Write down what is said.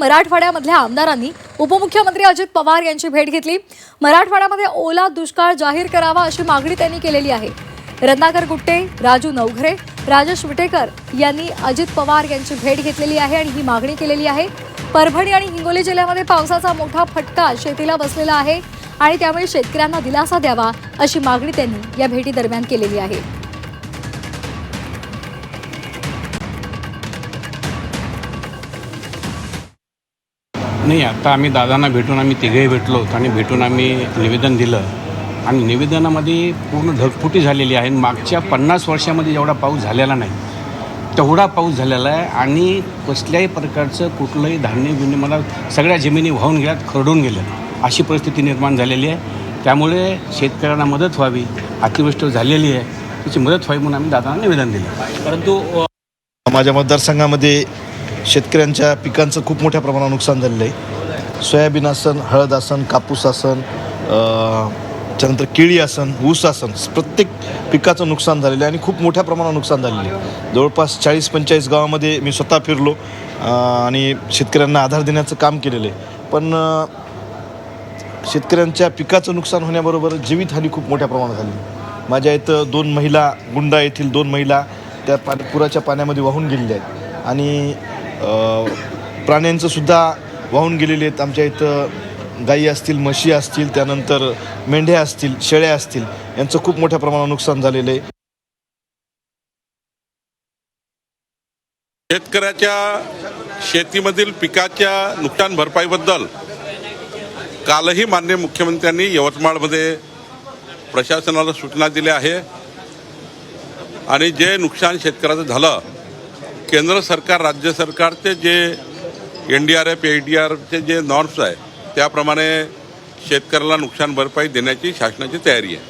मराठवाड्यामधल्या आमदारांनी उपमुख्यमंत्री अजित पवार यांची भेट घेतली. मराठवाड्यामध्ये ओला दुष्काळ जाहीर करावा अशी मागणी त्यांनी केलेली आहे. रत्नाकर गुट्टे राजू नवघरे राजेश विटेकर यांनी अजित पवार यांची भेट घेतलेली आहे आणि ही मागणी केलेली आहे. परभणी आणि हिंगोली जिल्ह्यामध्ये पावसाचा मोठा फटका शेतीला बसलेला आहे आणि त्यामुळे शेतकऱ्यांना दिलासा द्यावा अशी मागणी त्यांनी या भेटीदरम्यान केलेली आहे. नाही आता आम्ही दादांना भेटून आम्ही तिघेही भेटलो होतो आणि भेटून आम्ही निवेदन दिलं. आणि निवेदनामध्ये पूर्ण ढगफुटी झालेली आहे. मागच्या पन्नास वर्षामध्ये जेवढा पाऊस झालेला नाही तेवढा पाऊस झालेला आहे आणि कसल्याही प्रकारचं कुठलंही धान्य बिन्य मला सगळ्या जमिनी वाहून गेल्यात खरडून गेलं अशी परिस्थिती निर्माण झालेली आहे. त्यामुळे शेतकऱ्यांना मदत व्हावी अतिवृष्टी झालेली आहे त्याची मदत व्हावी म्हणून आम्ही दादांना निवेदन दिलं. परंतु माझ्या मतदारसंघामध्ये शेतकऱ्यांच्या पिकांचं खूप मोठ्या प्रमाणात नुकसान झालेलं आहे. सोयाबीन आसन हळद आसन कापूस आसन त्याच्यानंतर त्यानंतर केळी आसन ऊस आसन प्रत्येक पिकाचं नुकसान झालेलं आहे आणि खूप मोठ्या प्रमाणात नुकसान झालेलं आहे. जवळपास चाळीस पंचेचाळीस गावामध्ये मी स्वतः फिरलो आणि शेतकऱ्यांना आधार देण्याचं काम केलेलं आहे. पण शेतकऱ्यांच्या पिकाचं नुकसान होण्याबरोबर जीवितहानी खूप मोठ्या प्रमाणात झाली. माझ्या इथं दोन महिला गुंडा येथील दोन महिला त्या पाणी पुराच्या पाण्यामध्ये वाहून गेलेल्या आहेत. आणि प्राण्यांचंसुद्धा प्राण्यांचं सुद्धा वाहून गेलेले आहेत. आमच्या इथं गायी असतील म्हशी असतील त्यानंतर मेंढ्या असतील शेळ्या असतील यांचं खूप मोठ्या प्रमाणात नुकसान झालेलं आहे. शेतकऱ्याच्या शेतीमधील पिकाच्या नुकसान भरपाईबद्दल कालही मान्य मुख्यमंत्र्यांनी यवतमाळमध्ये प्रशासनाला सूचना दिल्या आहे. आणि जे नुकसान शेतकऱ्याचं झालं केंद्र सरकार राज्य सरकारचे जे N D R F A D आरचे जे नॉर्म्स आहे त्याप्रमाणे शेतकऱ्याला नुकसान भरपाई देण्याची शासनाची तयारी आहे.